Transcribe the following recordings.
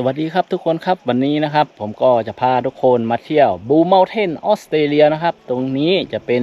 สวัสดีครับทุกคนครับวันนี้นะครับ ผมก็จะพาทุกคนมาเที่ยวบูมเมลเทนออสเตรเลียนะครับ ตรงนี้จะเป็น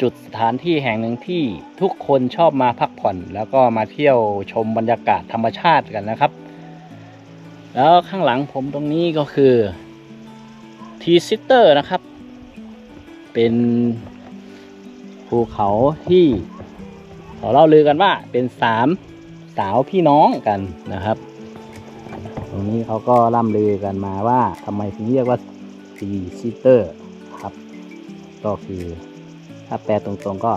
จุดสถานที่แห่งหนึ่งที่ทุกคนชอบมาพักผ่อน แล้วก็มาเที่ยวชมบรรยากาศธรรมชาติกันนะครับ แล้วข้างหลังผมตรงนี้ก็คือทีซิสเตอร์นะครับ เป็นภูเขาที่เขาเล่าลือกันว่าเป็นสามสาวพี่น้องกันนะครับ รงนี้เขาก็ล่ำลือกันมาว่าทำไมถึงเรียกว่าซีซิเตอร์ครับ ก็คือถ้าแปลตรงๆก็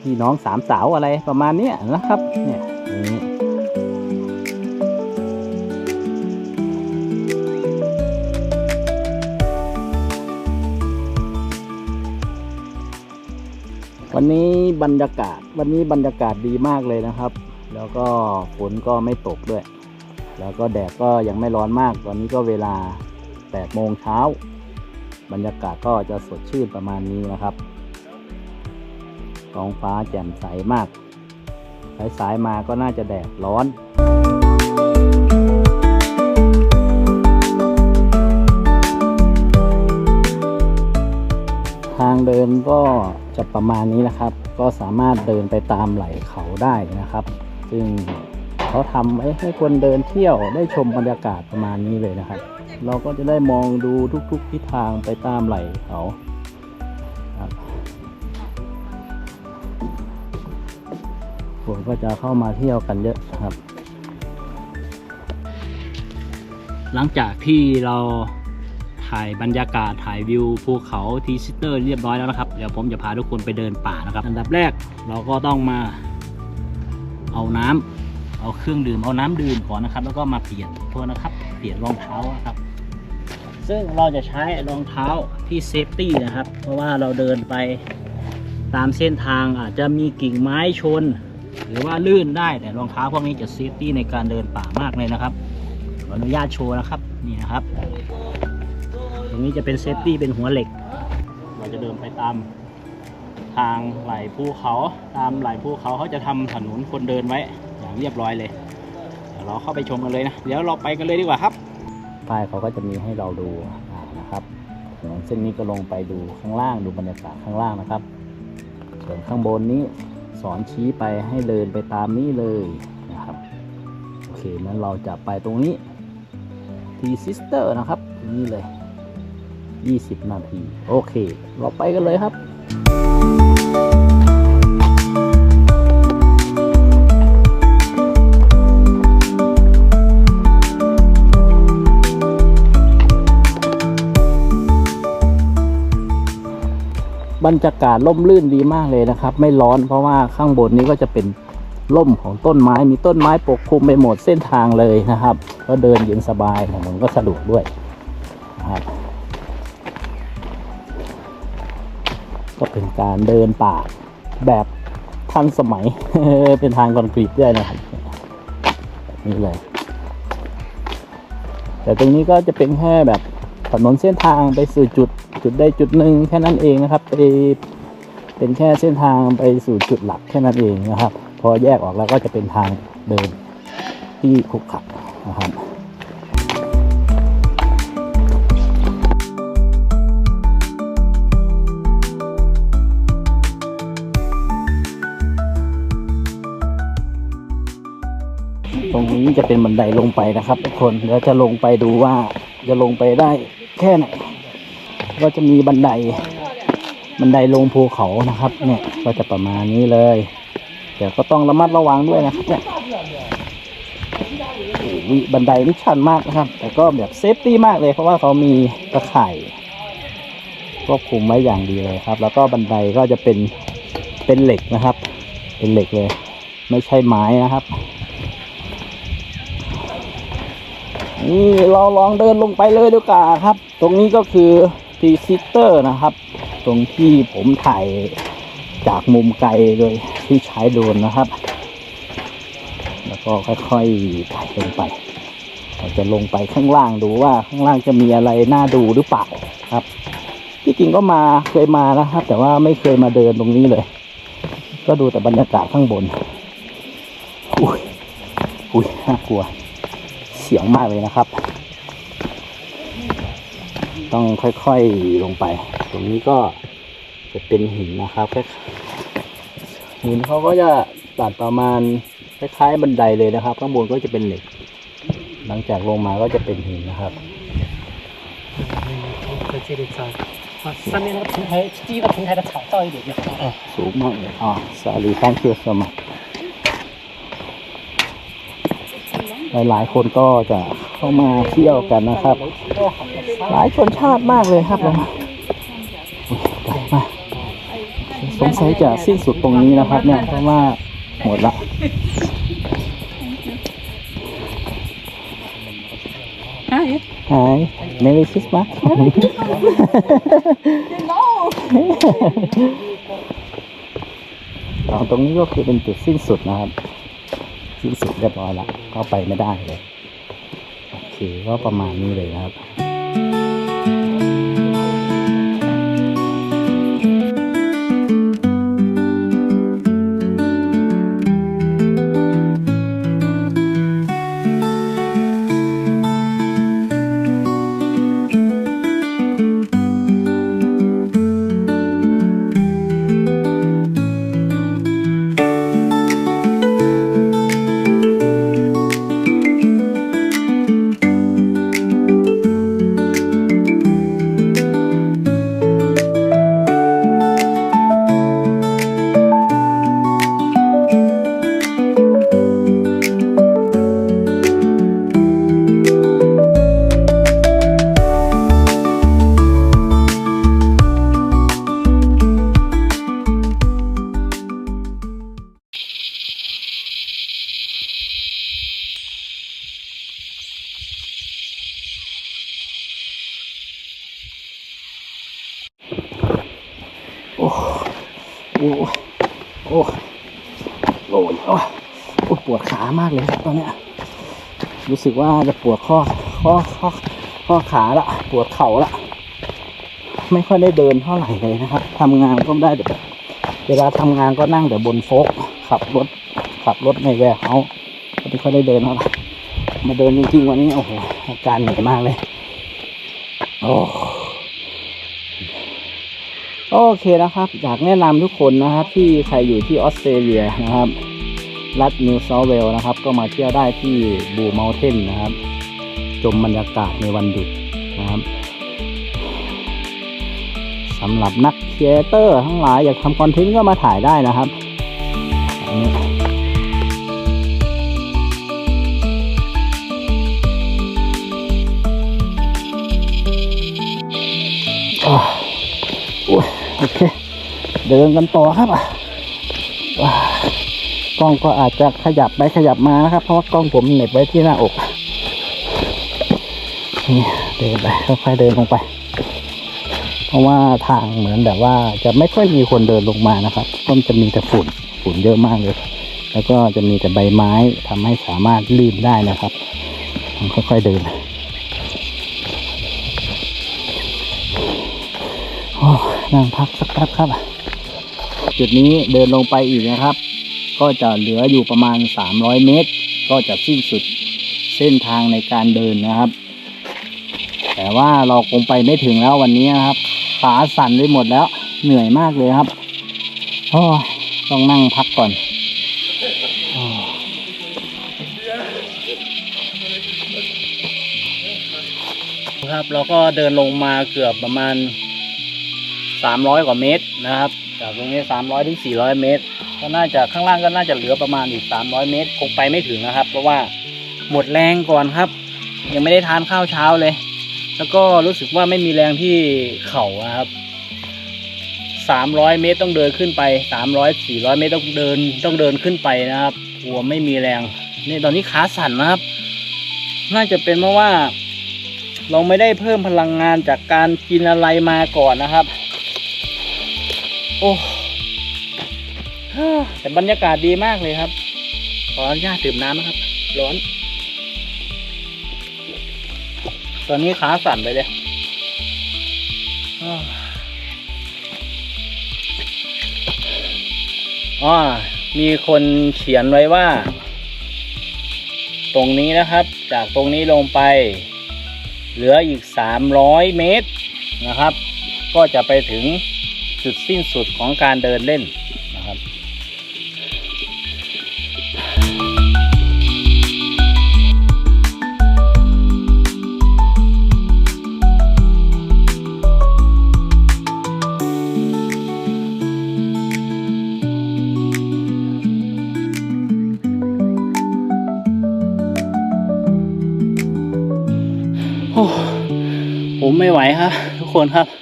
พี่น้องสามสาวอะไรประมาณนี้นะครับ เนี่ยนี้วันนี้บรรยากาศวันนี้บรรยากาศดีมากเลยนะครับ แล้วก็ฝนก็ไม่ตกด้วย แล้วก็แดดก็ยังไม่ร้อนมาก ตอนนี้ก็เวลา 8 โมงเช้า บรรยากาศก็จะสดชื่นประมาณนี้นะครับ ท้องฟ้าแจ่มใสมาก สายๆมาก็น่าจะแดดร้อนทางเดินก็จะประมาณนี้นะครับ ก็สามารถเดินไปตามไหล่เขาได้นะครับ ซึ่ง เขาทำไว้ให้คนเดินเที่ยวได้ชมบรรยากาศประมาณนี้เลยนะครับ เราก็จะได้มองดูทุกๆทิศทางไปตามไหล่เขาครับคนก็จะเข้ามาเที่ยวกันเยอะนะครับ หลังจากที่เราถ่ายบรรยากาศถ่ายวิวภูเขาทีซิสเตอร์เรียบร้อยแล้วนะครับ เดี๋ยวผมจะพาทุกคนไปเดินป่านะครับ อันดับแรกเราก็ต้องมาเอาน้ำ เอาเครื่องดื่มเอาน้ำดื่มก่อนนะครับ แล้วก็มาเปลี่ยนโทษนะครับ เปลี่ยนรองเท้าครับ ซึ่งเราจะใช้รองเท้าที่เซฟตี้นะครับ เพราะว่าเราเดินไปตามเส้นทางอาจจะมีกิ่งไม้ชน หรือว่าลื่นได้แต่รองเท้าพวกนี้จะเซฟตี้ในการเดินป่ามากเลยนะครับขออนุญาตโชว์นะครับนี่นะครับ ตรงนี้จะเป็นเซฟตี้เป็นหัวเหล็ก เราจะเดินไปตามทางไหลภูเขาตามไหลภูเขาเขาจะทำถนนคนเดินไว้ องเรียบร้อยเลยเดี๋ยวเราเข้าไปชมกันเลยนะ เดี๋ยวเราไปกันเลยดีกว่าครับ ป้ายเขาก็จะมีให้เราดูานะครับถนนเส้นนี้ก็ลงไปดูข้างล่างดูบรรยากาศข้างล่างนะครับ ส่วนข้างบนนี้สอนชี้ไปให้เดินไปตามนี้เลยนะครับ โอเคนั้นเราจะไปตรงนี้ทีซิสเตอร์นะครับ นี่เลย 20 นาที โอเค เราไปกันเลยครับ บรรยากาศร่มรื่นดีมากเลยนะครับ ไม่ร้อนเพราะว่าข้างบนนี้ก็จะเป็นร่มของต้นไม้มีต้นไม้ปกคลุมไปหมดเส้นทางเลยนะครับ ก็เดินเย็นสบายถนนก็สะดวกด้วยนะครับก็เป็นการเดินป่าแบบทันสมัยเป็นทางคอนกรีตด้วยนะครับแบบนี่เลยแต่ตรงนี้ก็จะเป็นแค่แบบถนนเส้นทางไปสู่จุด จุดใดจุดหนึ่งแค่นั้นเองนะครับไปเป็นแค่เส้นทางไปสู่จุดหลักแค่นั้นเองนะครับ พอแยกออกแล้วก็จะเป็นทางเดินที่ขรุขระนะครับตรงนี้จะเป็นบันไดลงไปนะครับทุกคนเดี๋ยวจะลงไปดูว่าจะลงไปได้แค่ไหน ก็จะมีบันได บันไดลงภูเขานะครับ เนี่ยก็จะประมาณนี้เลย เดี๋ยวก็ต้องระมัดระวังด้วยนะครับเนี่ยโอ้โหบันไดนี่ชันมากนะครับ แต่ก็แบบเซฟตี้มากเลย เพราะว่าเขามีตะข่ายควบคุมไว้อย่างดีเลยครับ แล้วก็บันไดก็จะเป็นเป็นเหล็กนะครับ เป็นเหล็กเลย ไม่ใช่ไม้นะครับนี่เราลองเดินลงไปเลยดีกว่าครับ ตรงนี้ก็คือ ทีซิสเตอร์นะครับ ตรงที่ผมถ่ายจากมุมไกลโดยที่ใช้โดรนนะครับ แล้วก็ค่อยๆถ่ายลงไปเราจะลงไปข้างล่างดูว่าข้างล่างจะมีอะไรน่าดูหรือเปล่าครับ ที่จริงก็มาเคยมานะครับ แต่ว่าไม่เคยมาเดินตรงนี้เลย ก็ดูแต่บรรยากาศข้างบนอุ้ยอุ้ยน่ากลัว เสียงมากเลยนะครับ ต้องค่อยๆลงไป ตรงนี้ก็จะเป็นหินนะครับคล้ายหินเขาก็จะตัดประมาณคล้ายๆบันไดเลยนะครับ ข้างบนก็จะเป็นเหล็ก หลังจากลงมาก็จะเป็นหินนะครับ 在这里找，把上面那个平台第一个平台的草造一点就好了。 สูงมากเลยอ๋อ sorry thank you so much หลายๆคนก็จะเข้ามาเที่ยวกันนะครับ 楼梯都好了， หลายชนชาติมากเลยครับผมไกลมากสงสัยจะสิ้นสุดตรงนี้นะครับ เนี่ยเพราะว่าหมดละ Hi. Hi Merry Christmas อ๋อตรงนี้ก็คือเป็นจุดสิ้นสุดนะครับ สิ้นสุดเรียบร้อยละเข้าไปไม่ได้เลย โอเค ก็ประมาณนี้เลยนะครับ โโอ้โอ้โอ้ยโอ้โอ้ปวดขามากเลยครับตอนเนี้ยรู้สึกว่าจะปวดข้อข้อข้อข้อขาละปวดเข่าละไม่ค่อยได้เดินเท่าไหร่เลยนะครับทำงานก็ได้แต่เวลาทำงานก็นั่งแต่บนโฟกขับรถขับรถในแวร์เฮาส์ก็ไม่ค่อยได้เดินเท่าไหร่มาเดินจริงๆวันนี้โอ้โหอาการเหนื่อยมากเลยโอ้ โอเคนะครับ อยากแนะนำทุกคนนะครับ ที่ใครอยู่ที่ออสเตรเลียนะครับ รัฐนิวเซาเวลนะครับ ก็มาเที่ยวได้ที่บูเมลเทนนะครับ ชมบรรยากาศในวันหยุดนะครับสำหรับนักครีเทเตอร์ทั้งหลายอยากทำคอนเทนต์ก็มาถ่ายได้นะครับ โอเค เดินกันต่อครับอ่ากล้องก็อาจจะขยับไปขยับมานะครับ เพราะว่ากล้องผมเหน็บไว้ที่หน้าอกนี่เดินไปค่อยๆเดินลงไป เพราะว่าทางเหมือนแบบว่าจะไม่ค่อยมีคนเดินลงมานะครับต้นจะมีแต่ฝุ่นฝุ่นเยอะมากเลย แล้วก็จะมีแต่ใบไม้ทำให้สามารถลื่นได้นะครับค่อยๆเดิน นั่งพักสักแป๊บครับ จุดนี้เดินลงไปอีกนะครับ ก็จะเหลืออยู่ประมาณ 300 เมตร ก็จะสิ้นสุดเส้นทางในการเดินนะครับ แต่ว่าเราคงไปไม่ถึงแล้ววันนี้นะครับขาสั่นไปหมดแล้วเหนื่อยมากเลยครับโอ้ยต้องนั่งพักก่อนอ้อครับเราก็เดินลงมาเกือบประมาณ 300 กว่าเมตรนะครับ จากตรงนี้300ถึง400 เมตร ก็น่าจะข้างล่างก็น่าจะเหลือประมาณอีก 300 เมตร คงไปไม่ถึงนะครับ เพราะว่าหมดแรงก่อนครับ ยังไม่ได้ทานข้าวเช้าเลย แล้วก็รู้สึกว่าไม่มีแรงที่เข่านะครับ 300 เมตรต้องเดินขึ้นไป 300 400 เมตรต้องเดินต้องเดินขึ้นไปนะครับกลัวไม่มีแรงนี่ตอนนี้ขาสั่นนะครับ น่าจะเป็นเพราะว่า เราไม่ได้เพิ่มพลังงานจากการกินอะไรมาก่อนนะครับ โอ้แต่บรรยากาศดีมากเลยครับ ขออนุญาตดื่มน้ำนะครับ ร้อน ตอนนี้ขาสั่นไปเลยอ๋อมีคนเขียนไว้ว่า ตรงนี้นะครับ จากตรงนี้ลงไป เหลืออีก 300 เมตรนะครับ ก็จะไปถึง จุดสิ้นสุดของการเดินเล่นนะครับโอ้ผมไม่ไหวครับ ทุกคนครับ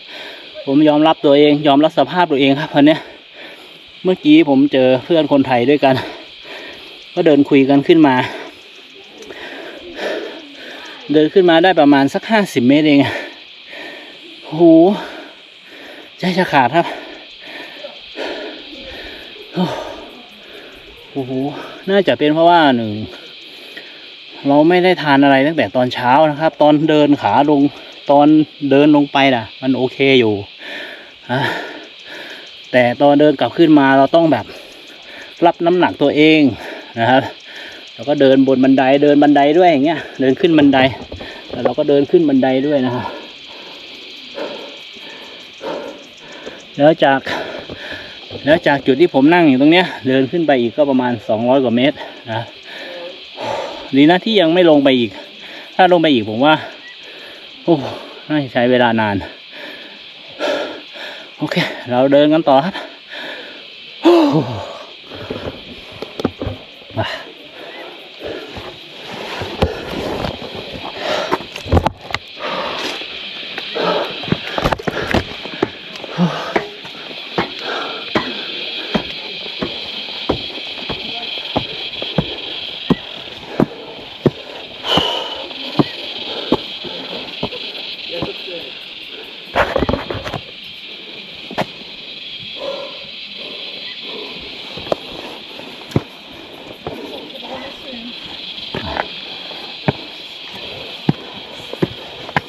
ผมยอมรับตัวเอง ยอมรับสภาพตัวเองครับวันนี้เมื่อกี้ผมเจอเพื่อนคนไทยด้วยกัน ก็เดินคุยกันขึ้นมา เดินขึ้นมาได้ประมาณสักห้าสิบเมตรเองโอ้โหใจจะขาดครับโอ้โหน่าจะเป็นเพราะว่าหนึ่งเราไม่ได้ทานอะไรตั้งแต่ตอนเช้านะครับ ตอนเดินขาลงตอนเดินลงไปน่ะ มันโอเคอยู่ แต่ตอนเดินกลับขึ้นมาเราต้องแบบรับน้ำหนักตัวเองนะครับ แล้วก็เดินบนบันไดเดินบันไดด้วยอย่างเงี้ย เดินขึ้นบันได แล้วเราก็เดินขึ้นบันไดด้วยนะครับ แล้วจากแล้วจากจุดที่ผมนั่งอยู่ตรงเนี้ย เดินขึ้นไปอีกก็ประมาณสองร้อยกว่าเมตรนะดีนะที่ยังไม่ลงไปอีก ถ้าลงไปอีกผมว่าโอ้น่าจะใช้เวลานาน โอเค เราเดินกันต่อครับ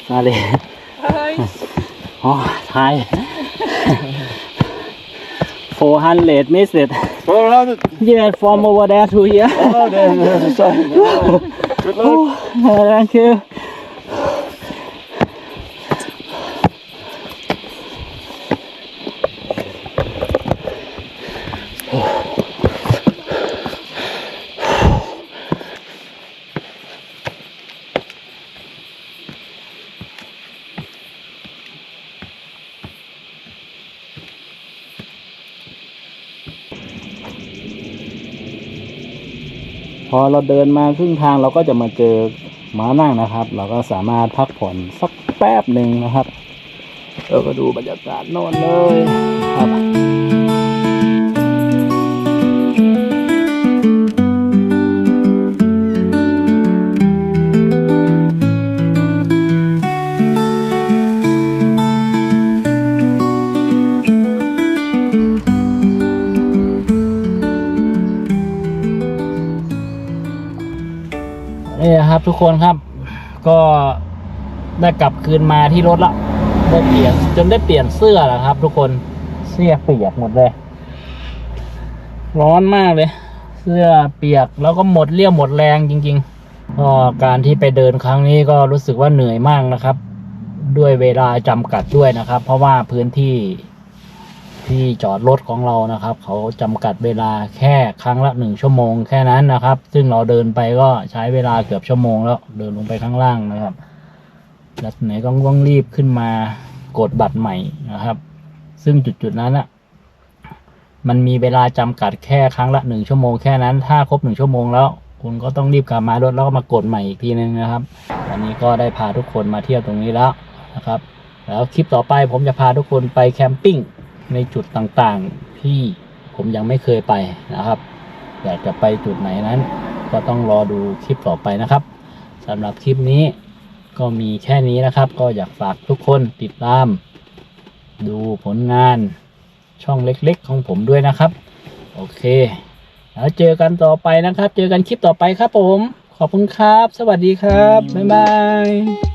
มาเลยอ๋อทาย400 missed it 400. yeah from over there to here Oh, there's, there's a sign. Good luck. oh, thank you พอเราเดินมาครึ่งทางเราก็จะมาเจอม้านั่งนะครับ เราก็สามารถพักผ่อนสักแป๊บหนึ่งนะครับเราก็ดูบรรยากาศนอนเลยครับ ครับทุกคนครับ ก็ได้กลับคืนมาที่รถละได้เปลี่ยนจนได้เปลี่ยนเสื้อแล้วครับ ทุกคนเสื้อเปียกหมดเลย ร้อนมากเลย เสื้อเปียกแล้วก็หมดเรี่ยวหมดแรงจริงๆก็การที่ไปเดินครั้งนี้ก็รู้สึกว่าเหนื่อยมากนะครับ ด้วยเวลาจำกัดด้วยนะครับ เพราะว่าพื้นที่ ที่จอดรถของเรานะครับ เขาจำกัดเวลาแค่ครั้งละหนึ่งชั่วโมงแค่นั้นนะครับ ซึ่งเราเดินไปก็ใช้เวลาเกือบชั่วโมงแล้วเดินลงไปข้างล่างนะครับ แล้วไหนต้องรีบขึ้นมากดบัตรใหม่นะครับ ซึ่งจุดๆนั้นอะมันมีเวลาจำกัดแค่ครั้งละหนึ่งชั่วโมงแค่นั้น ถ้าครบหนึ่งชั่วโมงแล้ว คุณก็ต้องรีบกลับมารถแล้วก็มากดใหม่อีกทีนึงนะครับวันนี้ก็ได้พาทุกคนมาเที่ยวตรงนี้แล้วนะครับ แล้วคลิปต่อไปผมจะพาทุกคนไปแคมปิ้ง ในจุดต่างๆที่ผมยังไม่เคยไปนะครับอยากจะไปจุดไหนนั้น ก็ต้องรอดูคลิปต่อไปนะครับสำหรับคลิปนี้ก็มีแค่นี้นะครับ ก็อยากฝากทุกคนติดตาม ดูผลงานช่องเล็กๆ ของผมด้วยนะครับ โอเค แล้วเจอกันต่อไปนะครับ เจอกันคลิปต่อไปครับผม ขอบคุณครับ สวัสดีครับ บ๊ายบาย